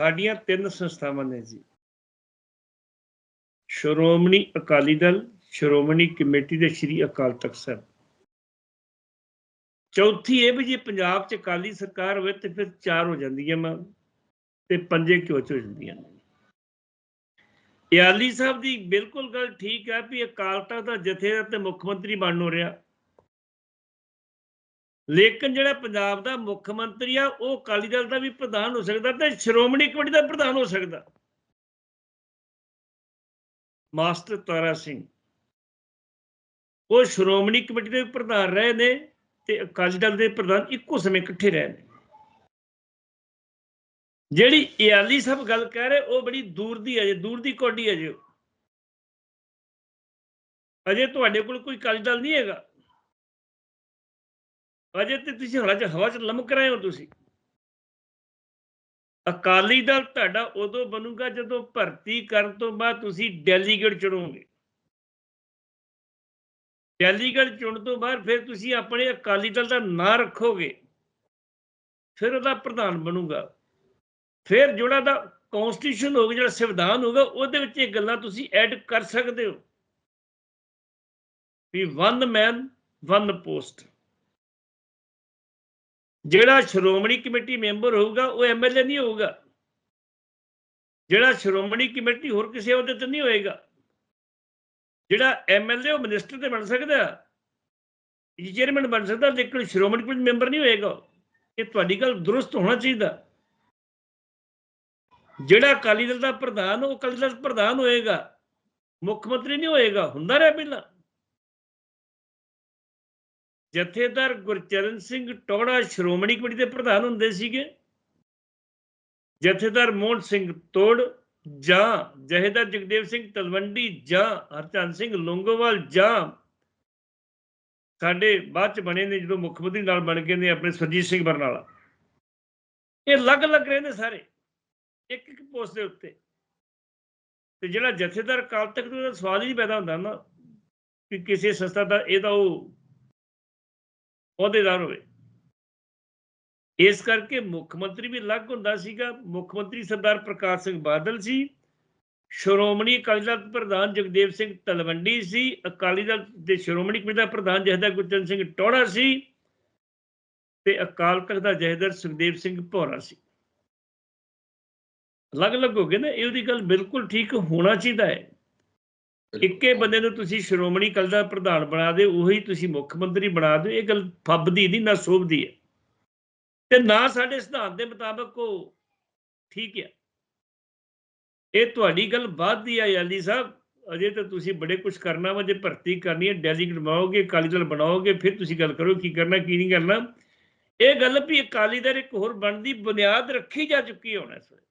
ਸਾਡੀਆਂ ਤਿੰਨ ਸੰਸਥਾਵਾਂ ਨੇ ਜੀ। ਸ਼੍ਰੋਮਣੀ ਅਕਾਲੀ ਦਲ, ਸ਼੍ਰੋਮਣੀ ਕਮੇਟੀ ਦੇ ਸ਼੍ਰੀ ਅਕਾਲ ਤਖਤ ਸਾਹਿਬ। ਚੌਥੀ ਇਹ ਵੀ ਜੇ ਪੰਜਾਬ 'ਚ ਅਕਾਲੀ ਸਰਕਾਰ ਹੋਵੇ ਤੇ ਫਿਰ ਚਾਰ ਹੋ ਜਾਂਦੀਆਂ ਮਾਂ ਤੇ ਪੰਜੇ ਕਿਉਂ ਚ ਹੋ ਜਾਂਦੀਆਂ ਨੇ। ਸਾਹਿਬ ਦੀ ਬਿਲਕੁਲ ਗੱਲ ਠੀਕ ਹੈ ਵੀ ਅਕਾਲ ਤਖਤ ਦਾ ਜਥੇਦਾਰ ਤੇ ਮੁੱਖ ਮੰਤਰੀ ਬਣ ਹੋ ਰਿਹਾ। ਲੇਕਿਨ ਜਿਹੜਾ ਪੰਜਾਬ ਦਾ ਮੁੱਖ ਮੰਤਰੀ ਆ, ਉਹ ਅਕਾਲੀ ਦਲ ਦਾ ਵੀ ਪ੍ਰਧਾਨ ਹੋ ਸਕਦਾ ਤੇ ਸ਼੍ਰੋਮਣੀ ਕਮੇਟੀ ਦਾ ਪ੍ਰਧਾਨ ਹੋ ਸਕਦਾ। ਮਾਸਟਰ ਤਾਰਾ ਸਿੰਘ, ਉਹ ਸ਼੍ਰੋਮਣੀ ਕਮੇਟੀ ਦੇ ਪ੍ਰਧਾਨ ਰਹੇ ਨੇ ਤੇ ਅਕਾਲੀ ਦਲ ਦੇ ਪ੍ਰਧਾਨ ਇੱਕੋ ਸਮੇਂ ਇਕੱਠੇ ਰਹੇ ਨੇ। ਜਿਹੜੀ ਇਆਲੀ ਸਾਹਿਬ ਗੱਲ ਕਹਿ ਰਹੇ, ਉਹ ਬੜੀ ਦੂਰ ਦੀ ਹੈ ਜੇ, ਦੂਰ ਦੀ ਕੋਡੀ ਹੈ ਜੇ। ਉਹ। ਅਜੇ ਤੁਹਾਡੇ ਕੋਲ ਕੋਈ ਅਕਾਲੀ ਦਲ ਨਹੀਂ ਹੈਗਾ। ਅਜੇ ਤੇ ਤੁਸੀਂ ਹਵਾ 'ਚ ਹਵਾ 'ਚ ਲਮਕ ਰਹੇ ਹੋ ਤੁਸੀਂ। ਅਕਾਲੀ ਦਲ ਤੁਹਾਡਾ ਉਦੋਂ ਬਣੂਗਾ ਜਦੋਂ ਭਰਤੀ ਕਰਨ ਤੋਂ ਬਾਅਦ ਤੁਸੀਂ ਡੈਲੀਗੇਟ ਚੁਣੋਗੇ। ਡੈਲੀਗੇਟ ਚੁਣਨ ਤੋਂ ਬਾਅਦ ਫਿਰ ਤੁਸੀਂ ਆਪਣੇ ਅਕਾਲੀ ਦਲ ਦਾ ਨਾਂ ਰੱਖੋਗੇ। ਫਿਰ ਉਹਦਾ ਪ੍ਰਧਾਨ ਬਣੂਗਾ। ਫਿਰ ਜਿਹੜਾ ਦਾ ਕਨਸਟੀਟਿਊਸ਼ਨ ਹੋਊਗਾ, ਜਿਹੜਾ ਸੰਵਿਧਾਨ ਹੋਊਗਾ, ਉਹਦੇ ਵਿੱਚ ਇਹ ਗੱਲਾਂ ਤੁਸੀਂ ਐਡ ਕਰ ਸਕਦੇ ਹੋ। ਵੀ ਵਨ ਮੈਨ ਵਨ ਪੋਸਟ ਜਿਹੜਾ ਸ਼੍ਰੋਮਣੀ ਕਮੇਟੀ ਮੈਂਬਰ ਹੋਊਗਾ, ਉਹ ਐਮਐਲਏ ਨਹੀਂ ਹੋਊਗਾ। ਜਿਹੜਾ ਸ਼੍ਰੋਮਣੀ ਕਮੇਟੀ ਹੋਰ ਕਿਸੇ ਅਹੁਦੇ ਤੇ ਨਹੀਂ ਹੋਏਗਾ। ਜਿਹੜਾ ਐਮਐਲਏ ਉਹ ਮਿਨਿਸਟਰ ਤੇ ਬਣ ਸਕਦਾ ਚੇਅਰਮੈਨ ਬਣ ਸਕਦਾ ਲੇਕਿਨ ਸ਼੍ਰੋਮਣੀ ਕਮੇਟੀ ਮੈਂਬਰ ਨਹੀਂ ਹੋਏਗਾ। ਇਹ ਤੁਹਾਡੀ ਗੱਲ ਦਰੁਸਤ ਹੋਣਾ ਚਾਹੀਦਾ। ਜਿਹੜਾ ਅਕਾਲੀ ਦਲ ਦਾ ਪ੍ਰਧਾਨ, ਉਹ ਅਕਾਲੀ ਦਲ ਪ੍ਰਧਾਨ ਹੋਏਗਾ। ਮੁੱਖ ਮੰਤਰੀ ਨਹੀਂ ਹੋਏਗਾ। ਹੁੰਦਾ ਰਿਹਾ ਪਹਿਲਾਂ। ਜਥੇਦਾਰ ਗੁਰਚਰਨ ਸਿੰਘ ਟੋੜਾ ਸ਼੍ਰੋਮਣੀ ਕਮੇਟੀ ਦੇ ਪ੍ਰਧਾਨ ਹੁੰਦੇ ਸੀਗੇ। ਜਥੇਦਾਰ ਮੋਹਨ ਸਿੰਘ ਤੋੜ ਜਾਂ ਜਹੇਦਾਰ ਜਗਦੇਵ ਸਿੰਘ ਤਲਵੰਡੀ ਜਾਂ ਹਰਚੰਦ ਸਿੰਘ ਲੋਂਗੋਵਾਲ ਜਾਂ ਸਾਡੇ ਬਾਅਦ ਚ ਬਣੇ ਨੇ ਜਦੋਂ ਮੁੱਖ ਮੰਤਰੀ ਨਾਲ ਬਣ ਗਏ ਨੇ ਆਪਣੇ ਸੁਰਜੀਤ ਸਿੰਘ ਬਰਨਾਲਾ। ਇਹ ਅਲੱਗ-ਅਲੱਗ ਰਹੇ ਨੇ ਸਾਰੇ, ਇੱਕ ਇੱਕ ਪੋਸਟ ਦੇ ਉੱਤੇ। ਤੇ ਜਿਹੜਾ ਜਥੇਦਾਰ ਕਾਲ ਤੱਕ ਦਾ ਸਵਾਲ ਹੀ ਪੈਦਾ ਹੁੰਦਾ ਨਾ, ਕਿ ਕਿਸੇ ਸੰਸਥਾ ਦਾ, ਇਹ ਤਾਂ ਉਹ ਅਹੁਦੇਦਾਰ ਹੋਵੇ। ਇਸ ਕਰਕੇ ਮੁੱਖ ਮੰਤਰੀ ਵੀ ਅਲੱਗ ਹੁੰਦਾ ਸੀਗਾ। ਮੁੱਖ ਮੰਤਰੀ ਸਰਦਾਰ ਪ੍ਰਕਾਸ਼ ਸਿੰਘ ਬਾਦਲ ਸੀ। ਸ਼੍ਰੋਮਣੀ ਅਕਾਲੀ ਦਲ ਪ੍ਰਧਾਨ ਜਗਦੇਵ ਸਿੰਘ ਤਲਵੰਡੀ ਸੀ। ਅਕਾਲੀ ਦਲ ਦੇ ਸ਼੍ਰੋਮਣੀ ਕਮੇਟੀ ਦਾ ਪ੍ਰਧਾਨ ਜਹਦਰ ਗੁਰਚਰਨ ਸਿੰਘ ਟੋੜਾ ਸੀ। ਤੇ ਅਕਾਲ ਤਖਤ ਦਾ ਜਹਦਰ ਸੁਖਦੇਵ ਸਿੰਘ ਭੋਰਾ ਸੀ। ਅਲੱਗ-ਅਲੱਗ ਹੋ ਗਏ ਨਾ। ਇਹ ਉਹਦੀ ਗੱਲ ਬਿਲਕੁਲ ਠੀਕ ਹੋਣਾ ਚਾਹੀਦਾ ਹੈ। ਇੱਕੇ ਬੰਦੇ ਨੂੰ ਤੁਸੀਂ ਸ਼੍ਰੋਮਣੀ ਅਕਾਲੀ ਦਾ ਪ੍ਰਧਾਨ ਬਣਾ ਦਿਓ, ਉਹੀ ਤੁਸੀਂ ਮੁੱਖ ਮੰਤਰੀ ਬਣਾ ਦਿਓ, ਇਹ ਗੱਲ ਫੱਬਦੀ ਨਹੀਂ, ਨਾ ਸੋਭਦੀ ਹੈ। ਤੇ ਨਾ ਸਾਡੇ ਸਿਧਾਂਤ ਦੇ ਮੁਤਾਬਕ ਉਹ ਠੀਕ ਹੈ। ਇਹ ਤੁਹਾਡੀ ਗੱਲ ਬਾਅਦ ਦੀ ਆ ਯਾਲੀ ਸਾਹਿਬ। ਅਜੇ ਤਾਂ ਤੁਸੀਂ ਬੜੇ ਕੁਝ ਕਰਨਾ ਵਾ, ਜੇ ਭਰਤੀ ਕਰਨੀ ਹੈ ਡੈਲੀਗੇਟ ਬਣਾਓਗੇ, ਅਕਾਲੀ ਦਲ ਬਣਾਓਗੇ, ਫਿਰ ਤੁਸੀਂ ਗੱਲ ਕਰੋ ਕੀ ਕਰਨਾ, ਕੀ ਨਹੀਂ ਕਰਨਾ। ਇਹ ਗੱਲ ਵੀ ਅਕਾਲੀ ਦਲ ਇੱਕ ਹੋਰ ਬਣਦੀ ਬੁਨਿਆਦ ਰੱਖੀ ਜਾ ਚੁੱਕੀ ਹੈ ਹੁਣ ਇਸ ਵੇਲੇ।